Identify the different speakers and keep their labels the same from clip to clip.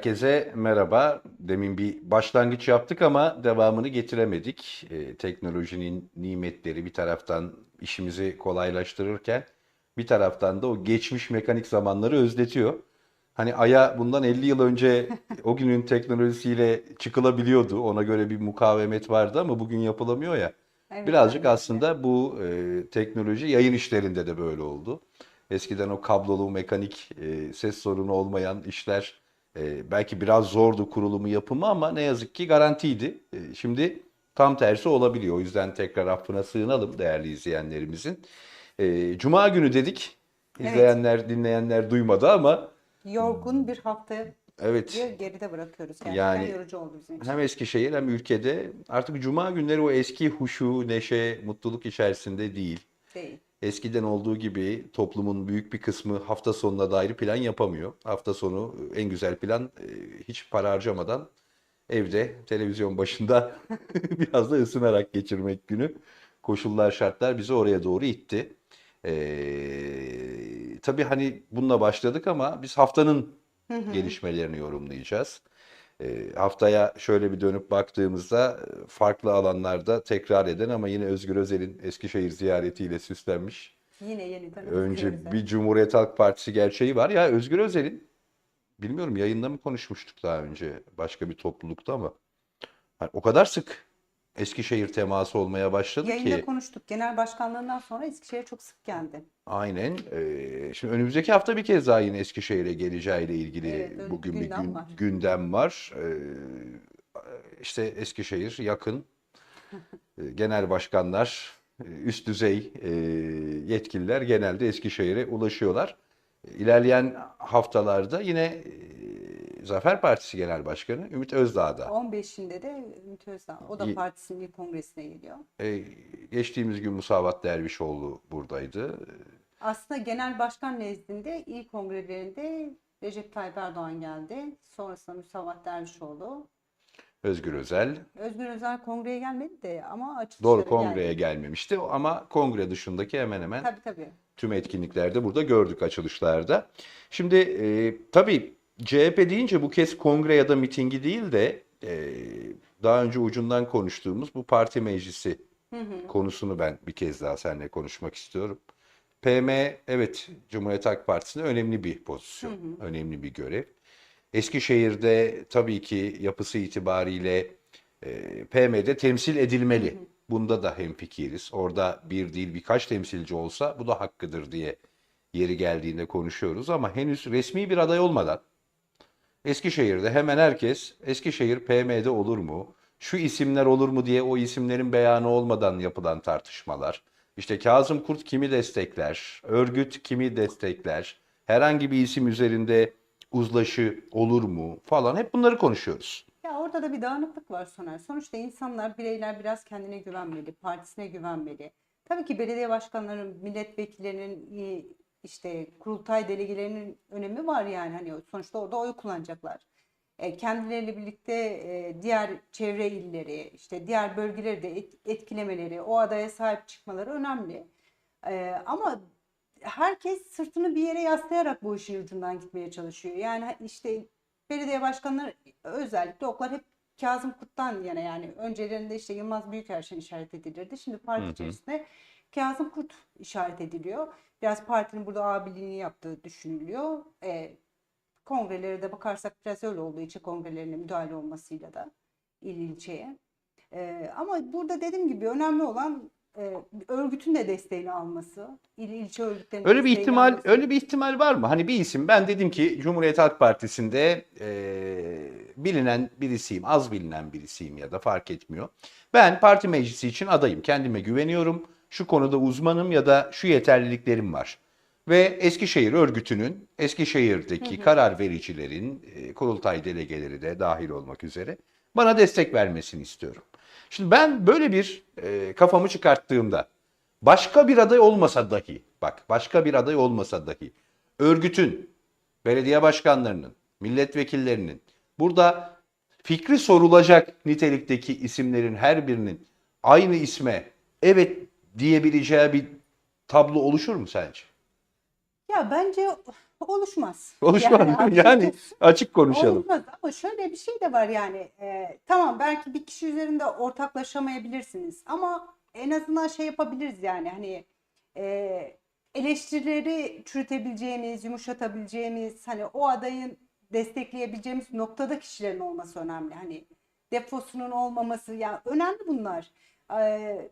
Speaker 1: Herkese merhaba. Demin bir başlangıç yaptık ama devamını getiremedik. Ee, teknolojinin nimetleri bir taraftan işimizi kolaylaştırırken bir taraftan da o geçmiş mekanik zamanları özletiyor. Hani Ay'a bundan 50 yıl önce o günün teknolojisiyle çıkılabiliyordu. Ona göre bir mukavemet vardı ama bugün yapılamıyor ya.
Speaker 2: Evet,
Speaker 1: Birazcık
Speaker 2: aynen
Speaker 1: aslında bu e, teknoloji yayın işlerinde de böyle oldu. Eskiden o kablolu mekanik e, ses sorunu olmayan işler e, belki biraz zordu kurulumu yapımı ama ne yazık ki garantiydi. E, şimdi tam tersi olabiliyor. O yüzden tekrar affına sığınalım değerli izleyenlerimizin. E, Cuma günü dedik.
Speaker 2: Evet.
Speaker 1: İzleyenler, dinleyenler duymadı ama
Speaker 2: Yorgun bir haftayı
Speaker 1: evet
Speaker 2: geride bırakıyoruz. Gerçekten
Speaker 1: Yani
Speaker 2: yorucu oldu bizim için.
Speaker 1: hem Eskişehir hem ülkede artık Cuma günleri o eski huşu, neşe, mutluluk içerisinde değil.
Speaker 2: Değil.
Speaker 1: Eskiden olduğu gibi toplumun büyük bir kısmı hafta sonuna dair plan yapamıyor. Hafta sonu en güzel plan e, hiç para harcamadan evde televizyon başında biraz da ısınarak geçirmek günü. Koşullar şartlar bizi oraya doğru itti. Ee, tabii hani bununla başladık ama biz haftanın gelişmelerini yorumlayacağız. Ee, haftaya şöyle bir dönüp baktığımızda e, farklı alanlarda tekrar eden ama yine Özgür Özel'in Eskişehir ziyaretiyle süslenmiş.
Speaker 2: Yine yeniden
Speaker 1: Önce bir Cumhuriyet Halk Partisi gerçeği var. Ya Özgür Özel'in bilmiyorum yayında mı konuşmuştuk daha önce başka bir toplulukta ama hani o kadar sık Eskişehir teması olmaya başladı
Speaker 2: Yayında
Speaker 1: ki
Speaker 2: konuştuk. Genel başkanlığından sonra Eskişehir'e çok sık geldi.
Speaker 1: Aynen. Ee, şimdi önümüzdeki hafta bir kez daha yine Eskişehir'e geleceğiyle ilgili
Speaker 2: Evet, bir
Speaker 1: bugün bir
Speaker 2: gündem
Speaker 1: gün,
Speaker 2: var.
Speaker 1: gündem var. Ee, işte Eskişehir yakın e, genel başkanlar, e, üst düzey e, yetkililer genelde Eskişehir'e ulaşıyorlar. İlerleyen haftalarda yine e, Zafer Partisi Genel Başkanı Ümit Özdağ da
Speaker 2: 15'inde de Ümit Özdağ. O da partisinin ilk kongresine geliyor.
Speaker 1: e, geçtiğimiz gün Musavat Dervişoğlu buradaydı.
Speaker 2: Aslında genel başkan nezdinde ilk kongrelerinde Recep Tayyip Erdoğan geldi. Sonrasında Müsavat Dervişoğlu.
Speaker 1: Özgür Özel
Speaker 2: Özgür Özel kongreye gelmedi de ama açılışlara
Speaker 1: doğru kongreye
Speaker 2: geldi.
Speaker 1: gelmemişti ama kongre dışındaki hemen hemen
Speaker 2: Tabii tabii.
Speaker 1: tüm etkinliklerde burada gördük açılışlarda. Şimdi e, tabii CHP deyince bu kez kongre ya da mitingi değil de e, daha önce ucundan konuştuğumuz bu parti meclisi konusunu ben bir kez daha seninle konuşmak istiyorum. PM evet Cumhuriyet Halk Partisi'nde önemli bir pozisyon, önemli bir görev. Eskişehir'de tabii ki yapısı itibariyle e, PM'de temsil edilmeli. Bunda da hemfikiriz. Orada bir değil birkaç temsilci olsa bu da hakkıdır diye yeri geldiğinde konuşuyoruz ama henüz resmi bir aday olmadan Eskişehir'de hemen herkes Eskişehir PM'de olur mu? Şu isimler olur mu diye o isimlerin beyanı olmadan yapılan tartışmalar. İşte Kazım Kurt kimi destekler? Örgüt kimi destekler? Herhangi bir isim üzerinde uzlaşı olur mu falan hep bunları konuşuyoruz.
Speaker 2: Ya orada da bir dağınıklık var Soner. Sonuçta insanlar, bireyler biraz kendine güvenmeli, partisine güvenmeli. Tabii ki belediye başkanları, milletvekillerinin, işte kurultay delegelerinin önemi var yani. Hani sonuçta orada oy kullanacaklar. E, kendileriyle birlikte e, diğer çevre illeri, işte diğer bölgeleri de et- etkilemeleri, o adaya sahip çıkmaları önemli. E, ama herkes sırtını bir yere yaslayarak bu işin ucundan gitmeye çalışıyor. Yani işte belediye başkanları özellikle oklar hep Kazım Kurt'tan yana yani öncelerinde işte Yılmaz Büyükerşen işaret edilirdi. Şimdi parti
Speaker 1: Hı hı.
Speaker 2: içerisinde Kazım Kurt işaret ediliyor. Biraz partinin burada abiliğini yaptığı düşünülüyor. E, kongrelere de bakarsak biraz öyle olduğu için kongrelerine müdahale olmasıyla da il ilçeye. E, ama burada dediğim gibi önemli olan e, örgütün de desteğini alması. İl ilçe örgütlerinin
Speaker 1: Öyle bir ihtimal
Speaker 2: alması.
Speaker 1: öyle bir ihtimal var mı? Hani bir isim ben dedim ki Cumhuriyet Halk Partisi'nde eee, bilinen birisiyim, az bilinen birisiyim ya da fark etmiyor. Ben parti meclisi için adayım. Kendime güveniyorum. Şu konuda uzmanım ya da şu yeterliliklerim var. Ve Eskişehir örgütünün, Eskişehir'deki karar vericilerin, e, kurultay delegeleri de dahil olmak üzere bana destek vermesini istiyorum. Şimdi ben böyle bir e, kafamı çıkarttığımda başka bir aday olmasa dahi, bak başka bir aday olmasa dahi örgütün, belediye başkanlarının, milletvekillerinin burada fikri sorulacak nitelikteki isimlerin her birinin aynı isme evet diyebileceği bir tablo oluşur mu sence?
Speaker 2: Ya bence oluşmaz.
Speaker 1: Oluşmaz
Speaker 2: Yani?
Speaker 1: Yani açık konuşalım.
Speaker 2: olmaz ama şöyle bir şey de var yani e, tamam belki bir kişi üzerinde ortaklaşamayabilirsiniz ama en azından şey yapabiliriz yani hani e, eleştirileri çürütebileceğimiz, yumuşatabileceğimiz hani o adayın destekleyebileceğimiz noktada kişilerin olması önemli. Hani defosunun olmaması ya önemli bunlar. E,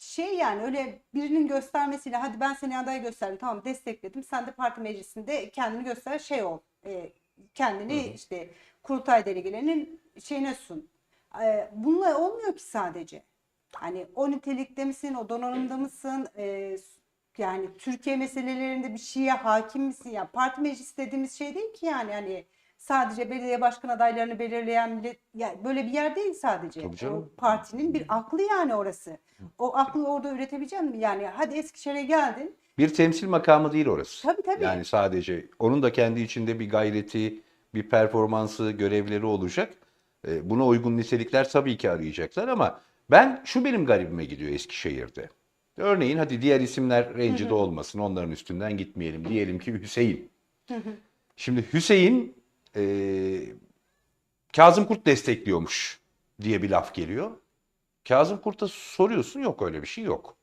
Speaker 2: şey yani öyle birinin göstermesiyle hadi ben seni aday gösterdim tamam destekledim sen de parti meclisinde kendini göster şey ol e, kendini işte kurultay delegelerinin şeyine sun. E, bununla olmuyor ki sadece. Hani o nitelikte misin, o donanımda mısın, e, yani Türkiye meselelerinde bir şeye hakim misin? Ya parti meclisi dediğimiz şey değil ki yani hani sadece belediye başkan adaylarını belirleyen millet ya böyle bir yer değil sadece. O partinin bir aklı yani orası. O aklı orada üretebilecek mi? Yani hadi Eskişehir'e geldin.
Speaker 1: Bir temsil makamı değil orası.
Speaker 2: Tabii tabii.
Speaker 1: Yani sadece onun da kendi içinde bir gayreti, bir performansı, görevleri olacak. E, Buna uygun nitelikler tabii ki arayacaklar ama ben şu benim garibime gidiyor Eskişehir'de. Örneğin hadi diğer isimler rencide olmasın, onların üstünden gitmeyelim. Diyelim ki Hüseyin. Şimdi Hüseyin e, Kazım Kurt destekliyormuş diye bir laf geliyor. Kazım Kurt'a soruyorsun yok öyle bir şey yok.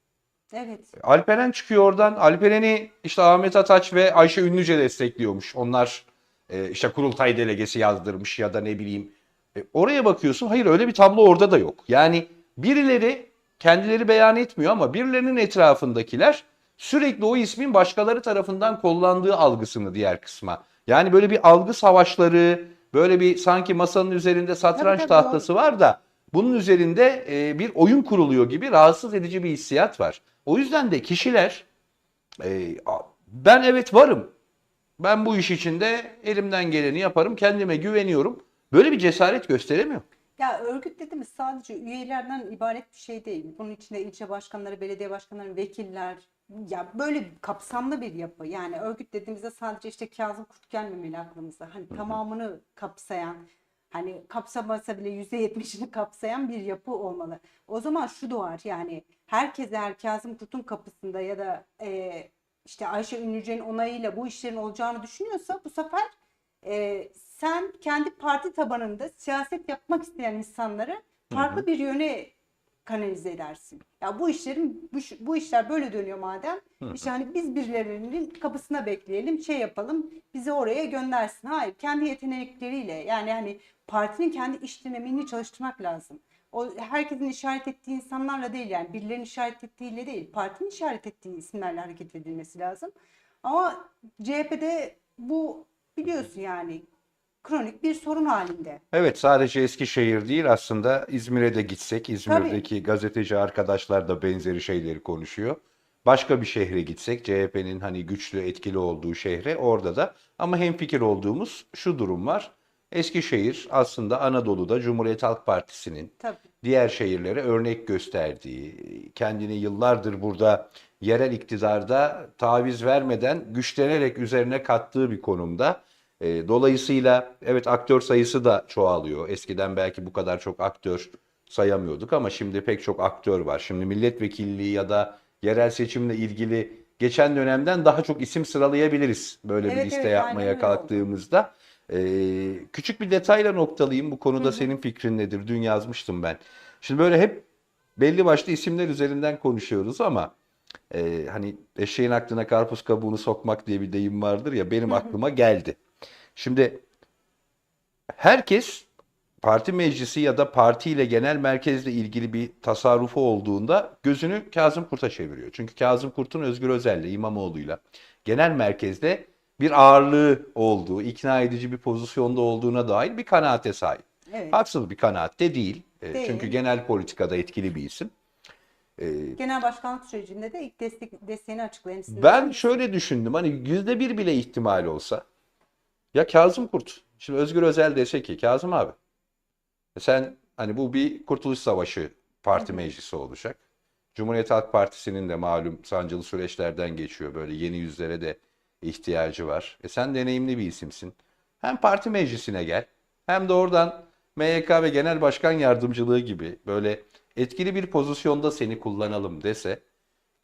Speaker 2: Evet.
Speaker 1: Alperen çıkıyor oradan. Alperen'i işte Ahmet Ataç ve Ayşe Ünlüce destekliyormuş. Onlar e, işte kurultay delegesi yazdırmış ya da ne bileyim. E, oraya bakıyorsun hayır öyle bir tablo orada da yok. Yani birileri kendileri beyan etmiyor ama birilerinin etrafındakiler sürekli o ismin başkaları tarafından kullandığı algısını diğer kısma. Yani böyle bir algı savaşları, böyle bir sanki masanın üzerinde satranç
Speaker 2: Tabii, tabii,
Speaker 1: tahtası var da bunun üzerinde e, bir oyun kuruluyor gibi rahatsız edici bir hissiyat var. O yüzden de kişiler e, ben evet varım. Ben bu iş içinde elimden geleni yaparım. Kendime güveniyorum. Böyle bir cesaret gösteremiyor.
Speaker 2: Ya örgüt dediğimiz sadece üyelerden ibaret bir şey değil. Bunun içinde ilçe başkanları, belediye başkanları, vekiller, ya böyle kapsamlı bir yapı. Yani örgüt dediğimizde sadece işte Kazım Kurt gelmemeli aklımıza. Hani tamamını kapsayan, hani kapsamasa bile yüzde yetmişini kapsayan bir yapı olmalı. O zaman şu doğar yani herkes eğer Kazım Kurt'un kapısında ya da e, işte Ayşe Ünlüce'nin onayıyla bu işlerin olacağını düşünüyorsa bu sefer e, sen kendi parti tabanında siyaset yapmak isteyen insanları farklı bir yöne kanalize edersin. Ya bu işlerin bu, bu işler böyle dönüyor madem. işte hani biz birilerinin kapısına bekleyelim, şey yapalım, bizi oraya göndersin. Hayır, kendi yetenekleriyle yani hani partinin kendi iş dinamiğini çalıştırmak lazım. O herkesin işaret ettiği insanlarla değil yani birilerinin işaret ettiğiyle değil, partinin işaret ettiği isimlerle hareket edilmesi lazım. Ama CHP'de bu biliyorsun yani kronik bir sorun halinde.
Speaker 1: Evet sadece Eskişehir değil aslında İzmir'e de gitsek İzmir'deki gazeteci arkadaşlar da benzeri şeyleri konuşuyor. Başka bir şehre gitsek CHP'nin hani güçlü etkili olduğu şehre orada da ama hemfikir olduğumuz şu durum var. Eskişehir aslında Anadolu'da Cumhuriyet Halk Partisi'nin
Speaker 2: Tabii.
Speaker 1: diğer şehirlere örnek gösterdiği, kendini yıllardır burada yerel iktidarda taviz vermeden güçlenerek üzerine kattığı bir konumda. E, dolayısıyla evet aktör sayısı da çoğalıyor. Eskiden belki bu kadar çok aktör sayamıyorduk ama şimdi pek çok aktör var. Şimdi milletvekilliği ya da yerel seçimle ilgili geçen dönemden daha çok isim sıralayabiliriz böyle bir
Speaker 2: Evet,
Speaker 1: liste
Speaker 2: evet,
Speaker 1: yapmaya kalktığımızda. Ee, küçük bir detayla noktalayayım. Bu konuda senin fikrin nedir? Dün yazmıştım ben. Şimdi böyle hep belli başlı isimler üzerinden konuşuyoruz ama e, hani eşeğin aklına karpuz kabuğunu sokmak diye bir deyim vardır ya benim aklıma geldi. Şimdi herkes parti meclisi ya da partiyle genel merkezle ilgili bir tasarrufu olduğunda gözünü Kazım Kurt'a çeviriyor. Çünkü Kazım Kurt'un Özgür Özel'le, İmamoğlu'yla genel merkezde bir ağırlığı olduğu, ikna edici bir pozisyonda olduğuna dair bir kanaate sahip.
Speaker 2: Evet.
Speaker 1: Haksız bir kanaat de değil. E,
Speaker 2: Değil.
Speaker 1: Çünkü genel politikada etkili bir isim.
Speaker 2: Genel başkanlık sürecinde de ilk destek, desteğini açıklayan.
Speaker 1: Ben şöyle düşündüm hani yüzde bir bile ihtimal olsa ya Kazım Kurt şimdi Özgür Özel dese ki Kazım abi sen hani bu bir kurtuluş savaşı parti meclisi olacak. Cumhuriyet Halk Partisi'nin de malum sancılı süreçlerden geçiyor böyle yeni yüzlere de ihtiyacı var. E sen deneyimli bir isimsin. Hem parti meclisine gel hem de oradan MYK ve Genel Başkan Yardımcılığı gibi böyle etkili bir pozisyonda seni kullanalım dese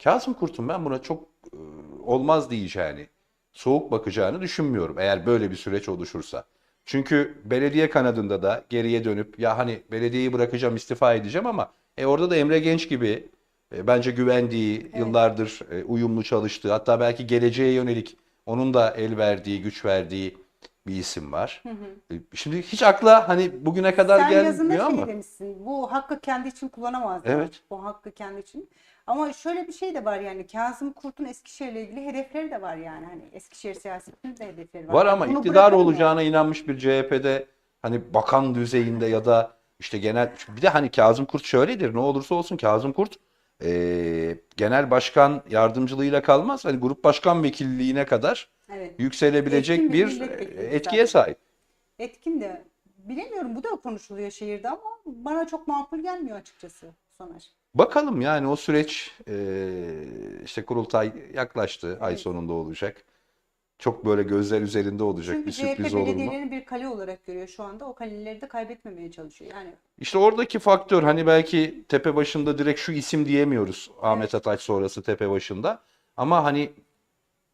Speaker 1: Kazım Kurt'un ben buna çok e, olmaz diyeceğini, soğuk bakacağını düşünmüyorum eğer böyle bir süreç oluşursa. Çünkü belediye kanadında da geriye dönüp ya hani belediyeyi bırakacağım istifa edeceğim ama e orada da Emre Genç gibi e, bence güvendiği, yıllardır e, uyumlu çalıştığı hatta belki geleceğe yönelik onun da el verdiği, güç verdiği bir isim var. E, Şimdi hiç akla hani bugüne kadar
Speaker 2: Sen yazında
Speaker 1: gelmiyor
Speaker 2: şey
Speaker 1: ama
Speaker 2: demişsin. Bu hakkı kendi için kullanamaz.
Speaker 1: Evet.
Speaker 2: Bu hakkı kendi için. Ama şöyle bir şey de var yani Kazım Kurt'un Eskişehir'le ilgili hedefleri de var yani. Hani Eskişehir siyasetinin de hedefleri var.
Speaker 1: var ama
Speaker 2: Bunu
Speaker 1: iktidar olacağına inanmış bir CHP'de hani bakan düzeyinde ya da işte genel bir de hani Kazım Kurt şöyledir ne olursa olsun Kazım Kurt e, genel başkan yardımcılığıyla kalmaz hani grup başkan vekilliğine kadar
Speaker 2: Evet.
Speaker 1: yükselebilecek
Speaker 2: Etkin bir
Speaker 1: bir e, etkiye sahip.
Speaker 2: Etkin de bilemiyorum bu da konuşuluyor şehirde ama bana çok makul gelmiyor açıkçası Soner.
Speaker 1: Bakalım yani o süreç e, işte kurultay yaklaştı ay
Speaker 2: Evet.
Speaker 1: sonunda olacak. Çok böyle gözler üzerinde olacak
Speaker 2: Çünkü
Speaker 1: bir
Speaker 2: CHP
Speaker 1: sürpriz olur mu?
Speaker 2: belediyelerini bir kale olarak görüyor şu anda. O kaleleri de kaybetmemeye çalışıyor. Yani
Speaker 1: İşte oradaki faktör hani belki tepe başında direkt şu isim diyemiyoruz Ahmet Ataç sonrası tepe başında. Ama hani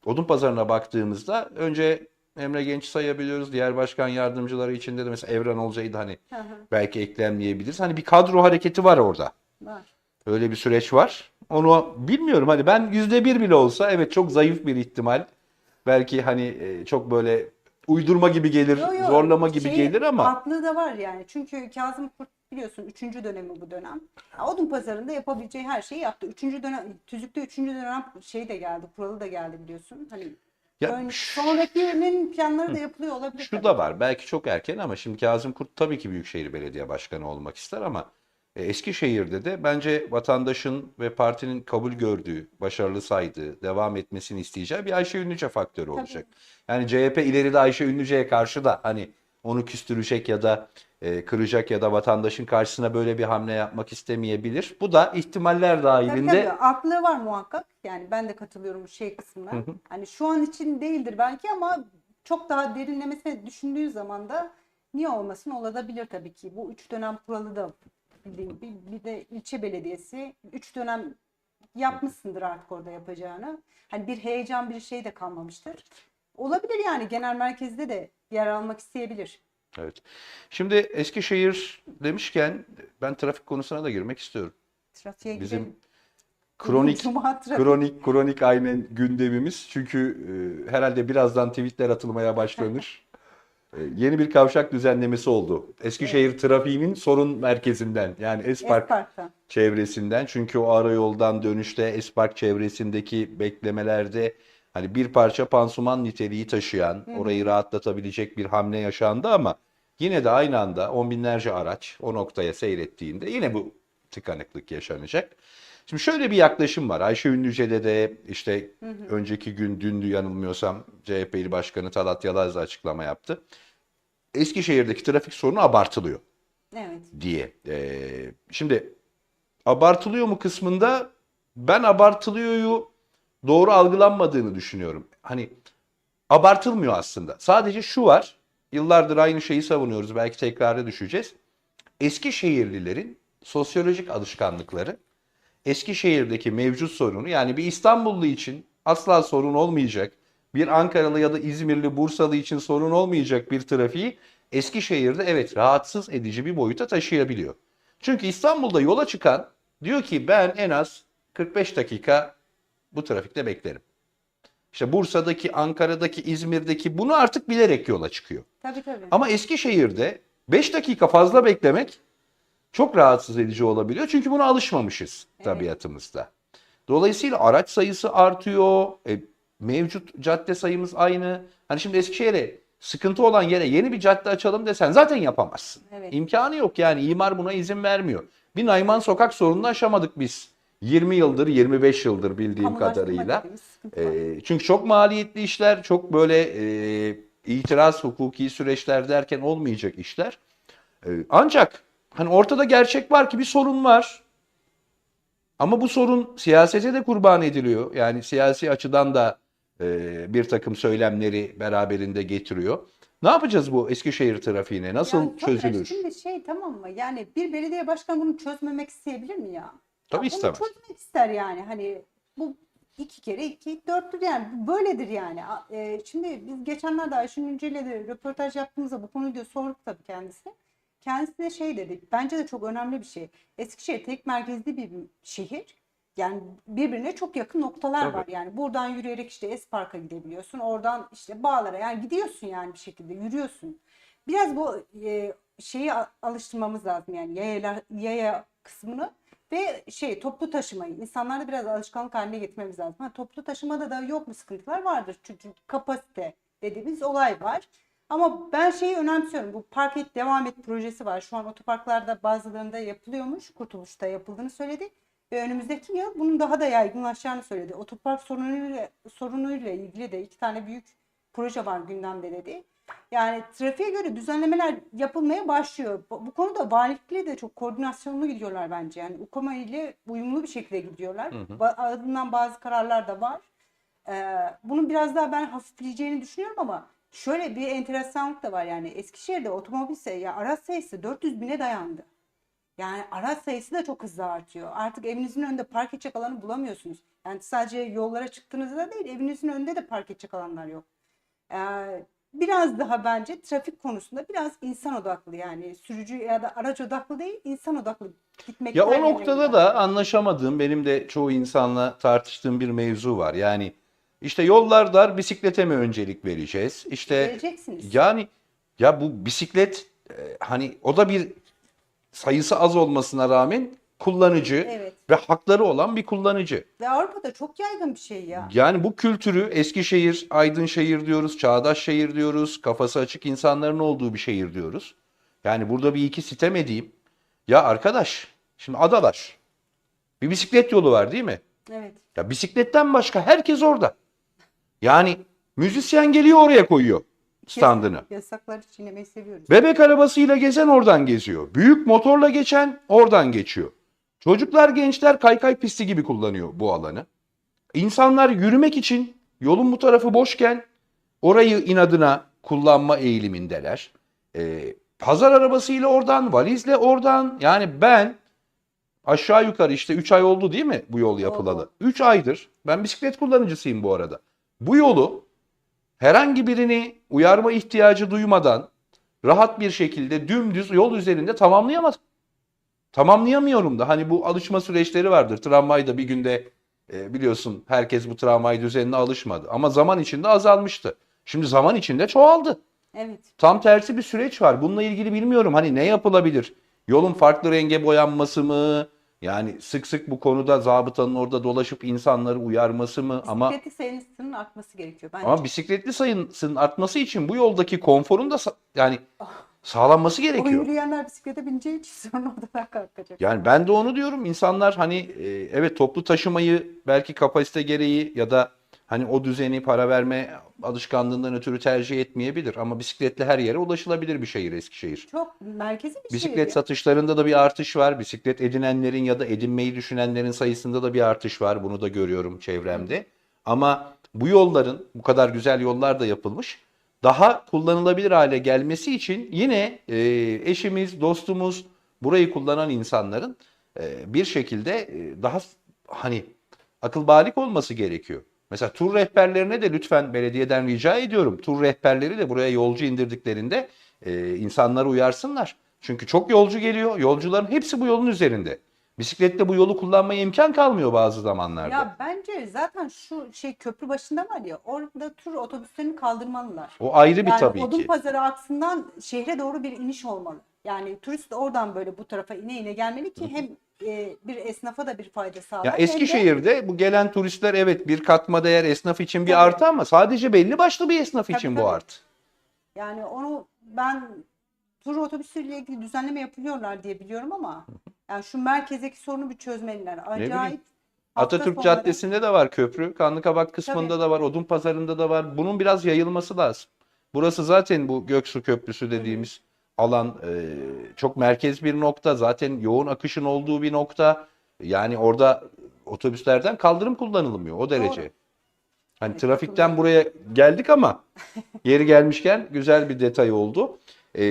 Speaker 1: odun pazarına baktığımızda önce Emre Genç sayabiliyoruz. Diğer başkan yardımcıları içinde de mesela Evren Olcay'ı da hani
Speaker 2: hı hı,
Speaker 1: belki eklemleyebiliriz. Hani bir kadro hareketi var orada.
Speaker 2: var.
Speaker 1: Öyle bir süreç var. Onu bilmiyorum hani ben yüzde bir bile olsa evet çok zayıf bir ihtimal. Belki hani e, çok böyle uydurma gibi gelir,
Speaker 2: Yo, yo,
Speaker 1: zorlama gibi
Speaker 2: şey,
Speaker 1: gelir ama
Speaker 2: Aklı da var yani. Çünkü Kazım Kurt biliyorsun 3. dönemi bu dönem. Odun pazarında yapabileceği her şeyi yaptı. 3. dönem, tüzükte 3. dönem şey de geldi, kuralı da geldi biliyorsun. Hani
Speaker 1: Ya
Speaker 2: ön- sonrakinin planları da yapılıyor olabilir.
Speaker 1: Şu
Speaker 2: tabii.
Speaker 1: da var. Belki çok erken ama şimdi Kazım Kurt tabii ki Büyükşehir Belediye Başkanı olmak ister ama e, Eskişehir'de de bence vatandaşın ve partinin kabul gördüğü, başarılı saydığı, devam etmesini isteyeceği bir Ayşe Ünlüce faktörü olacak. Yani CHP ileride Ayşe Ünlüce'ye karşı da hani onu küstürecek ya da e, kıracak ya da vatandaşın karşısına böyle bir hamle yapmak istemeyebilir. Bu da ihtimaller
Speaker 2: Tabii
Speaker 1: dahilinde
Speaker 2: tabii aklı var muhakkak. Yani ben de katılıyorum şey kısmına. Hani şu an için değildir belki ama çok daha derinlemesine düşündüğü zaman da niye olmasın olabilir tabii ki. Bu üç dönem kuralı da bildiğim gibi bir de ilçe belediyesi üç dönem yapmışsındır artık orada yapacağını. Hani bir heyecan bir şey de kalmamıştır. Olabilir yani genel merkezde de yer almak isteyebilir.
Speaker 1: Evet. Şimdi Eskişehir demişken ben trafik konusuna da girmek istiyorum.
Speaker 2: Trafiğe
Speaker 1: Bizim
Speaker 2: gidelim.
Speaker 1: Kronik kronik kronik aynen gündemimiz. Çünkü e, herhalde birazdan tweetler atılmaya başlanır. E, yeni bir kavşak düzenlemesi oldu. Eskişehir trafiğinin sorun merkezinden yani Espark çevresinden. Çünkü o ara yoldan dönüşte Espark çevresindeki beklemelerde hani bir parça pansuman niteliği taşıyan, orayı rahatlatabilecek bir hamle yaşandı ama yine de aynı anda on binlerce araç o noktaya seyrettiğinde yine bu tıkanıklık yaşanacak. Şimdi şöyle bir yaklaşım var. Ayşe Ünlüce'de de işte önceki gün dündü yanılmıyorsam CHP İl Başkanı Talat Yalaz da açıklama yaptı. Eskişehir'deki trafik sorunu abartılıyor
Speaker 2: Evet.
Speaker 1: diye. Ee, şimdi abartılıyor mu kısmında ben abartılıyoryu doğru algılanmadığını düşünüyorum. Hani abartılmıyor aslında. Sadece şu var. Yıllardır aynı şeyi savunuyoruz. Belki tekrara düşeceğiz. Eskişehirlilerin sosyolojik alışkanlıkları Eskişehir'deki mevcut sorunu yani bir İstanbullu için asla sorun olmayacak, bir Ankaralı ya da İzmirli, Bursalı için sorun olmayacak bir trafiği Eskişehir'de evet rahatsız edici bir boyuta taşıyabiliyor. Çünkü İstanbul'da yola çıkan diyor ki ben en az 45 dakika bu trafikte beklerim. İşte Bursa'daki, Ankara'daki, İzmir'deki bunu artık bilerek yola çıkıyor.
Speaker 2: Tabii tabii.
Speaker 1: Ama Eskişehir'de 5 dakika fazla beklemek çok rahatsız edici olabiliyor. Çünkü buna alışmamışız tabiatımızda. Dolayısıyla araç sayısı artıyor. E, mevcut cadde sayımız aynı. Hani şimdi Eskişehir'e sıkıntı olan yere yeni bir cadde açalım desen zaten yapamazsın.
Speaker 2: Evet.
Speaker 1: İmkanı yok yani imar buna izin vermiyor. Bir Nayman sokak sorununu aşamadık biz. 20 yıldır, 25 yıldır bildiğim kadarıyla. E, çünkü çok maliyetli işler, çok böyle e, itiraz hukuki süreçler derken olmayacak işler. E, ancak hani ortada gerçek var ki bir sorun var. Ama bu sorun siyasete de kurban ediliyor. Yani siyasi açıdan da e, bir takım söylemleri beraberinde getiriyor. Ne yapacağız bu Eskişehir trafiğine? Nasıl
Speaker 2: Yani
Speaker 1: çözülür?
Speaker 2: Şimdi şey tamam mı? Yani bir belediye başkanı bunu çözmemek isteyebilir mi ya?
Speaker 1: Tabii
Speaker 2: Ya
Speaker 1: istemez.
Speaker 2: Bunu çözmek ister yani. Hani bu iki kere iki dörttür yani böyledir yani. E, şimdi biz geçenlerde Ayşin Ünce'yle de röportaj yaptığımızda bu konuyu da sorduk tabii kendisi. Kendisi de şey dedi. Bence de çok önemli bir şey. Eskişehir tek merkezli bir şehir. Yani birbirine çok yakın noktalar
Speaker 1: Tabii.
Speaker 2: var. Yani buradan yürüyerek işte Espark'a gidebiliyorsun. Oradan işte Bağlar'a yani gidiyorsun yani bir şekilde yürüyorsun. Biraz bu e, şeyi alıştırmamız lazım yani yaya, yaya kısmını ve şey toplu taşımayı insanlarda biraz alışkanlık haline getirmemiz lazım. Ha, toplu taşımada da yok mu sıkıntılar vardır çünkü kapasite dediğimiz olay var. Ama ben şeyi önemsiyorum. Bu Park Et Devam Et projesi var. Şu an otoparklarda bazılarında yapılıyormuş. Kurtuluş'ta yapıldığını söyledi. Ve önümüzdeki yıl bunun daha da yaygınlaşacağını söyledi. Otopark sorunuyla, sorunuyla ilgili de iki tane büyük proje var gündemde dedi. Yani trafiğe göre düzenlemeler yapılmaya başlıyor. Bu, bu konuda valilikle de çok koordinasyonlu gidiyorlar bence. Yani UKOMA ile uyumlu bir şekilde gidiyorlar.
Speaker 1: Hı hı.
Speaker 2: Ardından bazı kararlar da var. Ee, bunun biraz daha ben hafifleyeceğini düşünüyorum ama şöyle bir enteresanlık da var. Yani Eskişehir'de otomobil sayısı, ya araç sayısı 400 bine dayandı. Yani araç sayısı da çok hızlı artıyor. Artık evinizin önünde park edecek alanı bulamıyorsunuz. Yani sadece yollara çıktığınızda değil, evinizin önünde de park edecek alanlar yok. Ee, biraz daha bence trafik konusunda biraz insan odaklı yani sürücü ya da araç odaklı değil, insan odaklı gitmek.
Speaker 1: Ya o noktada da anlaşamadığım benim de çoğu insanla tartıştığım bir mevzu var. Yani işte yollar dar bisiklete mi öncelik vereceğiz? İşte
Speaker 2: vereceksiniz.
Speaker 1: yani ya bu bisiklet e, hani o da bir sayısı az olmasına rağmen kullanıcı
Speaker 2: Evet.
Speaker 1: ve hakları olan bir kullanıcı.
Speaker 2: Ve Avrupa'da çok yaygın bir şey ya.
Speaker 1: Yani bu kültürü Eskişehir, Aydınşehir diyoruz, Çağdaş şehir diyoruz, kafası açık insanların olduğu bir şehir diyoruz. Yani burada bir iki sitem edeyim. Ya arkadaş, şimdi adalar. Bir bisiklet yolu var değil mi?
Speaker 2: Evet.
Speaker 1: Ya bisikletten başka herkes orada. Yani müzisyen geliyor oraya koyuyor standını.
Speaker 2: Yasakları çiğnemeyi seviyoruz.
Speaker 1: Bebek arabasıyla gezen oradan geziyor. Büyük motorla geçen oradan geçiyor. Çocuklar, gençler kaykay pisti gibi kullanıyor bu alanı. İnsanlar yürümek için yolun bu tarafı boşken orayı inadına kullanma eğilimindeler. Ee, pazar arabasıyla oradan, valizle oradan. Yani ben aşağı yukarı işte 3 ay oldu değil mi bu yol yapılalı?
Speaker 2: Oldu.
Speaker 1: 3 aydır. Ben bisiklet kullanıcısıyım bu arada. Bu yolu herhangi birini uyarma ihtiyacı duymadan rahat bir şekilde dümdüz yol üzerinde tamamlayamadım. Tamamlayamıyorum da. Hani bu alışma süreçleri vardır. Tramvayda bir günde e, biliyorsun herkes bu tramvay düzenine alışmadı. Ama zaman içinde azalmıştı. Şimdi zaman içinde çoğaldı.
Speaker 2: Evet.
Speaker 1: Tam tersi bir süreç var. Bununla ilgili bilmiyorum. Hani ne yapılabilir? Yolun farklı renge boyanması mı? Yani sık sık bu konuda zabıtanın orada dolaşıp insanları uyarması mı? Ama
Speaker 2: Bisikleti sayısının artması gerekiyor bence.
Speaker 1: ama bisikletli sayısının artması için bu yoldaki konforun da yani sağlanması
Speaker 2: o
Speaker 1: gerekiyor.
Speaker 2: yürüyenler bisiklete bineceği için sonra odadan kalkacak.
Speaker 1: Yani ben de onu diyorum. İnsanlar hani e, evet toplu taşımayı belki kapasite gereği ya da hani o düzeni para verme alışkanlığından ötürü tercih etmeyebilir. Ama bisikletle her yere ulaşılabilir bir şehir Eskişehir.
Speaker 2: Çok merkezi bir
Speaker 1: Bisiklet
Speaker 2: şehir
Speaker 1: satışlarında da bir artış var. Bisiklet edinenlerin ya da edinmeyi düşünenlerin sayısında da bir artış var. Bunu da görüyorum çevremde. Ama bu yolların, bu kadar güzel yollar da yapılmış. Daha kullanılabilir hale gelmesi için yine e, eşimiz, dostumuz, burayı kullanan insanların e, bir şekilde e, daha hani akıl balik olması gerekiyor. Mesela tur rehberlerine de lütfen belediyeden rica ediyorum. Tur rehberleri de buraya yolcu indirdiklerinde e, insanları uyarsınlar. Çünkü çok yolcu geliyor. Yolcuların hepsi bu yolun üzerinde. Bisikletle bu yolu kullanmaya imkan kalmıyor bazı zamanlarda.
Speaker 2: Ya bence zaten şu şey köprü başında var ya orada tur otobüslerini kaldırmalılar.
Speaker 1: o ayrı bir
Speaker 2: Yani
Speaker 1: tabii
Speaker 2: Odun
Speaker 1: ki.
Speaker 2: Pazarı aksından şehre doğru bir iniş olmalı. Yani turist de oradan böyle bu tarafa ine ine gelmeli ki hem e, bir esnafa da bir fayda sağlar.
Speaker 1: Ya
Speaker 2: hem de-
Speaker 1: Eskişehir'de bu gelen turistler evet bir katma değer esnaf için bir
Speaker 2: Tabii.
Speaker 1: artı ama sadece belli başlı bir esnaf
Speaker 2: Tabii,
Speaker 1: için bu
Speaker 2: tabii.
Speaker 1: artı.
Speaker 2: Yani onu ben tur otobüsüyle ilgili düzenleme yapılıyorlar diye biliyorum ama yani şu merkezdeki sorunu bir çözmeliler. Acayip
Speaker 1: Atatürk
Speaker 2: sonları-
Speaker 1: Caddesi'nde de var köprü. Kanlıkabak kısmında
Speaker 2: Tabii.
Speaker 1: da var. Odun Pazarı'nda da var. Bunun biraz yayılması lazım. Burası zaten bu Göksu Köprüsü dediğimiz alan e, çok merkez bir nokta. Zaten yoğun akışın olduğu bir nokta. Yani orada otobüslerden kaldırım kullanılmıyor o derece.
Speaker 2: Doğru.
Speaker 1: Hani
Speaker 2: Evet,
Speaker 1: trafikten buraya geldik ama yeri gelmişken güzel bir detay oldu. E,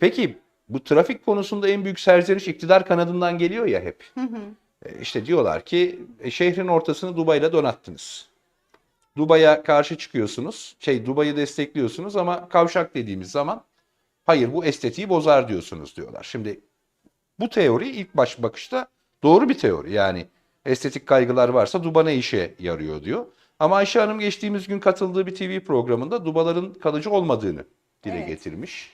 Speaker 1: peki bu trafik konusunda en büyük serzeniş iktidar kanadından geliyor ya hep.
Speaker 2: Hı hı.
Speaker 1: E, işte diyorlar ki e, şehrin ortasını Dubai'yle donattınız. Dubai'ye karşı çıkıyorsunuz. Şey Dubai'yi destekliyorsunuz ama kavşak dediğimiz zaman hayır bu estetiği bozar diyorsunuz diyorlar. Şimdi bu teori ilk baş bakışta doğru bir teori. Yani estetik kaygılar varsa Duba ne işe yarıyor diyor. Ama Ayşe Hanım geçtiğimiz gün katıldığı bir TV programında Dubaların kalıcı olmadığını dile
Speaker 2: Evet.
Speaker 1: getirmiş.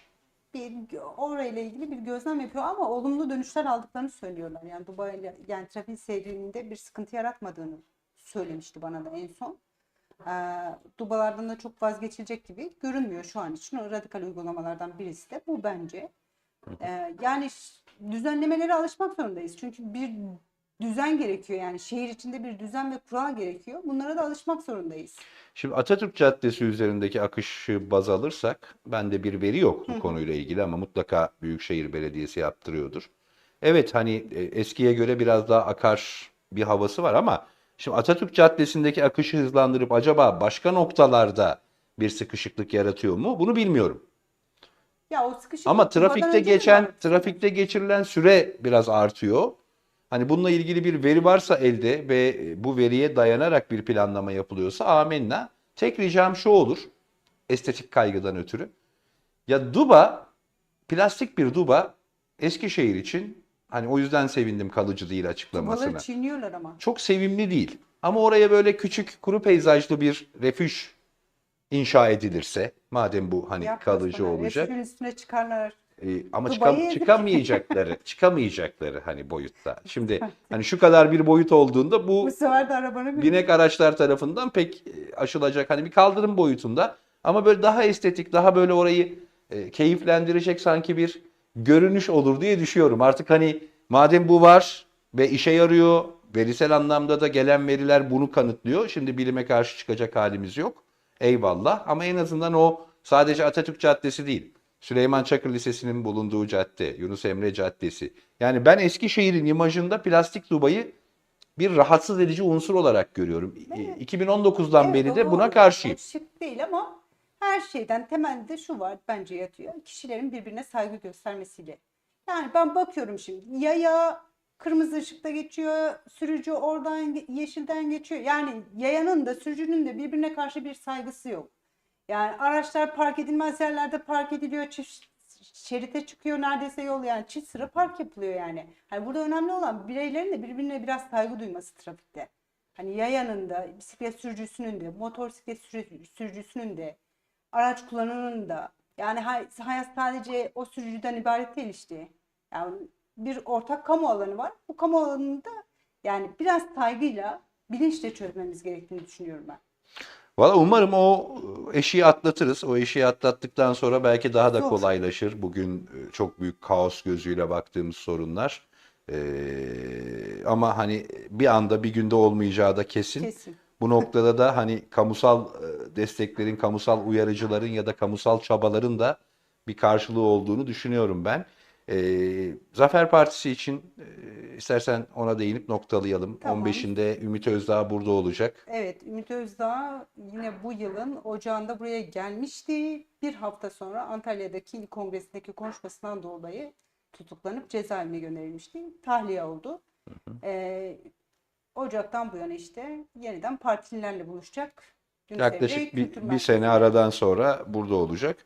Speaker 2: Bir orayla ilgili bir gözlem yapıyor ama olumlu dönüşler aldıklarını söylüyorlar. Yani Dubai yani trafik seyrinde bir sıkıntı yaratmadığını söylemişti bana da en son. Ee, Dubalardan da çok vazgeçilecek gibi görünmüyor şu an için. O radikal uygulamalardan birisi de bu bence. Ee, yani düzenlemelere alışmak zorundayız. Çünkü bir düzen gerekiyor yani şehir içinde bir düzen ve kural gerekiyor. Bunlara da alışmak zorundayız.
Speaker 1: Şimdi Atatürk Caddesi üzerindeki akışı baz alırsak, bende bir veri yok bu konuyla ilgili ama mutlaka Büyükşehir Belediyesi yaptırıyordur. Evet hani e, eskiye göre biraz daha akar bir havası var ama şimdi Atatürk Caddesi'ndeki akışı hızlandırıp acaba başka noktalarda bir sıkışıklık yaratıyor mu? Bunu bilmiyorum.
Speaker 2: Ya o sıkışıklık
Speaker 1: Ama trafikte geçen, trafikte geçirilen süre biraz artıyor. Hani bununla ilgili bir veri varsa elde ve bu veriye dayanarak bir planlama yapılıyorsa amenna. Tek ricam şu olur, estetik kaygıdan ötürü. Ya duba, plastik bir duba Eskişehir için hani o yüzden sevindim kalıcı değil açıklamasına.
Speaker 2: Dubaları çiğniyorlar ama.
Speaker 1: Çok sevimli değil. Ama oraya böyle küçük kuru peyzajlı bir refüj inşa edilirse, madem bu hani
Speaker 2: Yapmaz
Speaker 1: kalıcı olacak.
Speaker 2: Refüjün üstüne çıkarlar.
Speaker 1: Ee, ama çıkam- çıkamayacakları, çıkamayacakları hani boyutta. Şimdi hani şu kadar bir boyut olduğunda bu
Speaker 2: Bu sefer de arabanı
Speaker 1: binek araçlar tarafından pek e, aşılacak hani bir kaldırım boyutunda ama böyle daha estetik, daha böyle orayı e, keyiflendirecek sanki bir görünüş olur diye düşünüyorum. Artık hani madem bu var ve işe yarıyor, verisel anlamda da gelen veriler bunu kanıtlıyor. Şimdi bilime karşı çıkacak halimiz yok. Eyvallah ama en azından o sadece Atatürk Caddesi değil. Süleyman Çakır Lisesi'nin bulunduğu cadde, Yunus Emre Caddesi. Yani ben Eskişehir'in imajında plastik dubayı bir rahatsız edici unsur olarak görüyorum.
Speaker 2: Evet.
Speaker 1: 2019'dan
Speaker 2: Evet,
Speaker 1: beri de buna karşıyım.
Speaker 2: Şık değil ama her şeyden temelde şu var bence yatıyor. Kişilerin birbirine saygı göstermesiyle. Yani ben bakıyorum şimdi yaya kırmızı ışıkta geçiyor, sürücü oradan yeşilden geçiyor. Yani yayanın da sürücünün de birbirine karşı bir saygısı yok. Yani araçlar park edilmez yerlerde park ediliyor, çift şerite çıkıyor neredeyse yol yani çift sıra park yapılıyor yani. Hani burada önemli olan bireylerin de birbirine biraz saygı duyması trafikte. Hani yayanın da, bisiklet sürücüsünün de, motosiklet sürü- sürücüsünün de, araç kullananın da. Yani hay- hayat sadece o sürücüden ibaret değil işte. Yani bir ortak kamu alanı var. Bu kamu alanında yani biraz saygıyla, bilinçle çözmemiz gerektiğini düşünüyorum ben.
Speaker 1: Valla umarım o eşiği atlatırız. O eşiği atlattıktan sonra belki daha da kolaylaşır. Bugün e, çok büyük kaos gözüyle baktığımız sorunlar. Ee, ama hani bir anda bir günde olmayacağı da kesin.
Speaker 2: Kesin.
Speaker 1: Bu noktada da hani kamusal e, desteklerin, kamusal uyarıcıların ya da kamusal çabaların da bir karşılığı olduğunu düşünüyorum ben. Ee, Zafer Partisi için e, istersen ona değinip noktalayalım.
Speaker 2: Tamam.
Speaker 1: 15'inde Ümit Özdağ burada olacak.
Speaker 2: Evet, Ümit Özdağ yine bu yılın ocağında buraya gelmişti. Bir hafta sonra Antalya'daki il kongresindeki konuşmasından dolayı tutuklanıp cezaevine gönderilmişti. Tahliye oldu. Ee, Ocaktan bu yana işte yeniden partililerle buluşacak.
Speaker 1: Yaklaşık bir, bir sene aradan sonra burada olacak.